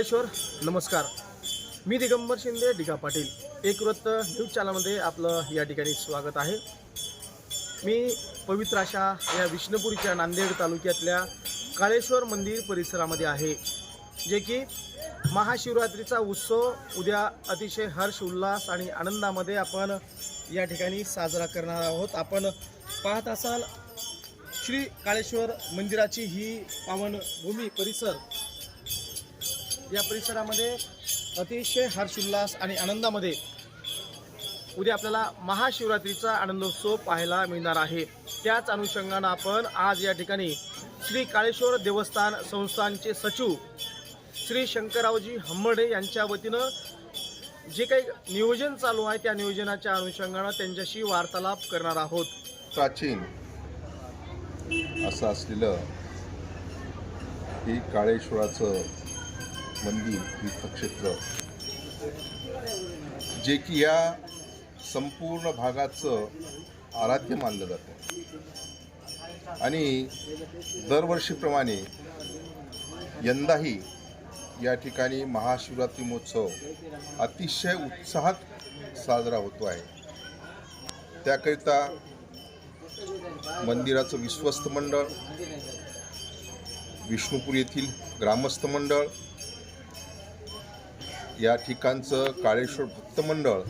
महाबळेश्वर नमस्कार. मी दिगंबर शिंदे डिगा पाटील. एक वृत्त न्यूज चॅनलमध्ये आपलं या ठिकाणी स्वागत आहे. मी पवित्र अशा या विष्णुपुरीच्या नांदेड तालुक्यातल्या काळेश्वर मंदिर परिसरामध्ये आहे जे की महाशिवरात्रीचा उत्सव उद्या अतिशय हर्ष उल्हास आणि आनंदामध्ये आपण या ठिकाणी साजरा करणार आहोत. आपण पाहत असाल श्री काळेश्वर मंदिराची ही पावन भूमी परिसर. या परिसरामध्ये अतिशय हर्षोल्लास आणि आनंदामध्ये उद्या आपल्याला महाशिवरात्रीचा आनंदोत्सव पाहायला मिळणार आहे. त्याच अनुषंगानं आपण आज या ठिकाणी श्री काळेश्वर देवस्थान संस्थानचे सचिव श्री शंकररावजी हंबर्डे यांच्या वतीनं जे काही नियोजन चालू आहे त्या नियोजनाच्या अनुषंगानं त्यांच्याशी वार्तालाप करणार आहोत. प्राचीन असं असलेलं ही काळेश्वराचं मंदिर तीर्थक्षेत्र जे की या संपूर्ण भागाचं आराध्य मानलं जातं. आणि दरवर्षीप्रमाणे यंदाही या ठिकाणी महाशिवरात्री महोत्सव अतिशय उत्साहात साजरा होतो आहे. त्याकरिता मंदिराचं विश्वस्त मंडळ विष्णुपूर येथील ग्रामस्थ मंडळ या ठिकाणचं काळेश्वर भक्त मंडळ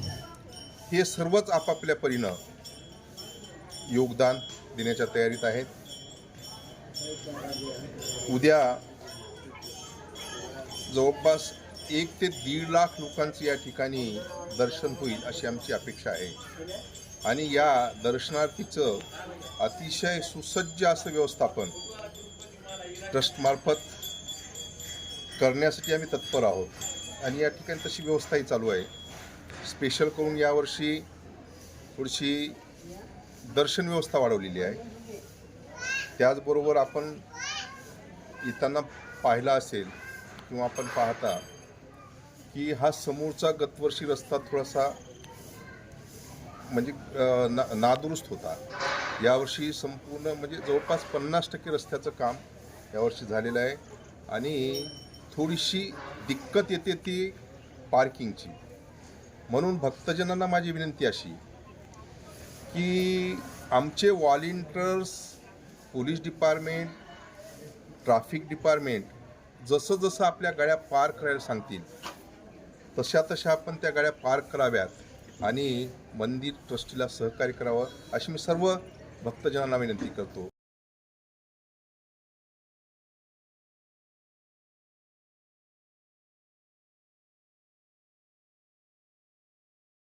हे सर्वच आपापल्या परीनं योगदान देण्याच्या तयारीत आहेत. उद्या जवळपास एक ते दीड लाख लोकांचं या ठिकाणी दर्शन होईल अशी आमची अपेक्षा आहे. आणि या दर्शनार्थीचं अतिशय सुसज्ज असं व्यवस्थापन ट्रस्टमार्फत करण्यासाठी आम्ही तत्पर आहोत. आणि या ठिकाणी तशी व्यवस्थाही चालू आहे. स्पेशल करून यावर्षी थोडीशी दर्शन व्यवस्था वाढवलेली आहे. त्याचबरोबर आपण येताना पाहिला असेल किंवा आपण पाहता की हा समोरचा गतवर्षी रस्ता थोडासा म्हणजे ना नादुरुस्त होता. यावर्षी संपूर्ण म्हणजे जवळपास पन्नास टक्के रस्त्याचं काम यावर्षी झालेलं आहे. आणि थोडीशी दिक्कत येते ती पार्किंगची. म्हणून भक्तजनांना माझी विनंती अशी की आमचे volunteers police department traffic department जसं जसं आपल्या गाड्या पार्क करायला सांगतील तशा तशा आपण त्या गाड्या पार्क कराव्यात आणि मंदिर ट्रस्टीला सहकार्य करावं अशी मी सर्व भक्तजनांना विनंती करतो.